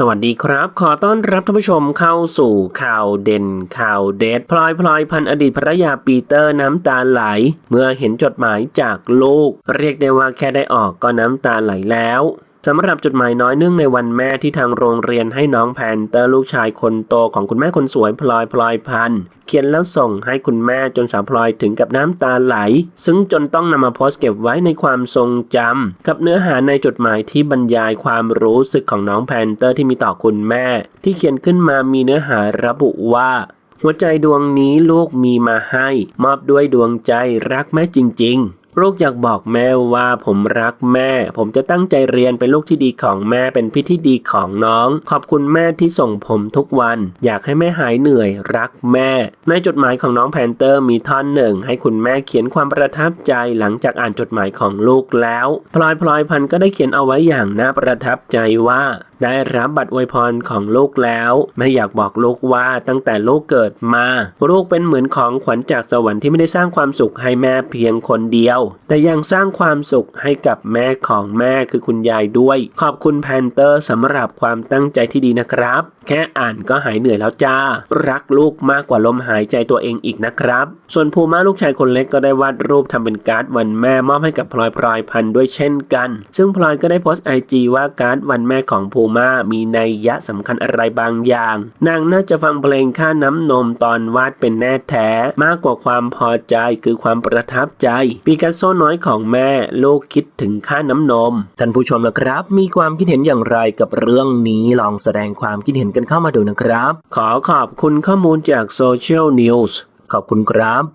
สวัสดีครับ ขอต้อนรับท่านผู้ชมเข้าสู่ข่าวเด่นข่าวเด็ดพลอยพลอยพันอดีตภรรยาปีเตอร์น้ำตาไหล เมื่อเห็นจดหมายจากลูก เรียกได้ว่าแค่ได้ออกก็น้ำตาไหลแล้ว สำหรับจดหมายน้อยเนื่องในวันแม่ที่ทางโรงเรียนให้น้องแพนเตอร์ลูกชายคนโตของคุณแม่คนสวยพลอยพลอยพันเขียนแล้วส่งให้คุณแม่จนสาวพลอยถึงกับน้ำตาไหล ซึ่งจนต้องนำมาโพสต์เก็บไว้ในความทรงจำกับเนื้อหาในจดหมายที่บรรยายความรู้สึกของน้องแพนเตอร์ที่มีต่อคุณแม่ ที่เขียนขึ้นมามีเนื้อหาระบุว่าหัวใจดวงนี้ลูกมีมาให้ มอบด้วยดวงใจรักแม่จริง ๆ ลูกอยากบอกแม่ว่าผมรักแม่ ผมจะตั้งใจเรียนเป็นลูกที่ดีของแม่เป็นพี่ที่ดีของน้อง ขอบคุณแม่ที่ส่งผมทุกวัน อยากให้แม่หายเหนื่อย รักแม่ ในจดหมายของน้องแพนเตอร์มีท่อนหนึ่ง ให้คุณแม่เขียนความประทับใจหลังจากอ่านจดหมายของลูกแล้วพลอยพลอยพันธ์ก็ได้เขียนเอาไว้อย่างน่าประทับใจว่า ได้รับบัตรอวยพรของลูกแล้วไม่อยากบอกลูกว่าตั้งแต่ลูกเกิดมา ลูกเป็นเหมือนของขวัญจากสวรรค์ที่ไม่ได้สร้างความสุขให้แม่เพียงคนเดียวแต่ยังสร้างความสุขให้กับแม่ของแม่คือคุณยายด้วย ขอบคุณแพนเตอร์สำหรับความตั้งใจที่ดีนะครับ แค่อ่านก็หายเหนื่อยแล้วจ้า รักลูกมากกว่าลมหายใจตัวเองอีกนะครับ ส่วนภูมาลูกชายคนเล็กก็ได้วาดรูปทำเป็นการ์ดวันแม่มอบให้กับพลอยพลอยพันธุ์ด้วยเช่นกัน ซึ่งพลอยก็ได้โพสต์ไอจีว่าการ์ดวันแม่ของภูมามีนัยยะสำคัญอะไรบางอย่าง นางน่าจะฟังเพลงค่าน้ำนมตอนวาดเป็นแน่แท้ มากกว่าความพอใจคือความประทับใจปิกัสโซน้อยของแม่ลูกคิดถึงค่าน้ำนม ท่านผู้ชมนะครับ มีความคิดเห็นอย่างไรกับเรื่องนี้ลองแสดงความคิดเห็นกันเข้ามาดูนะครับ ขอขอบคุณข้อมูลจากโซเชียลนิวส์ขอบคุณครับ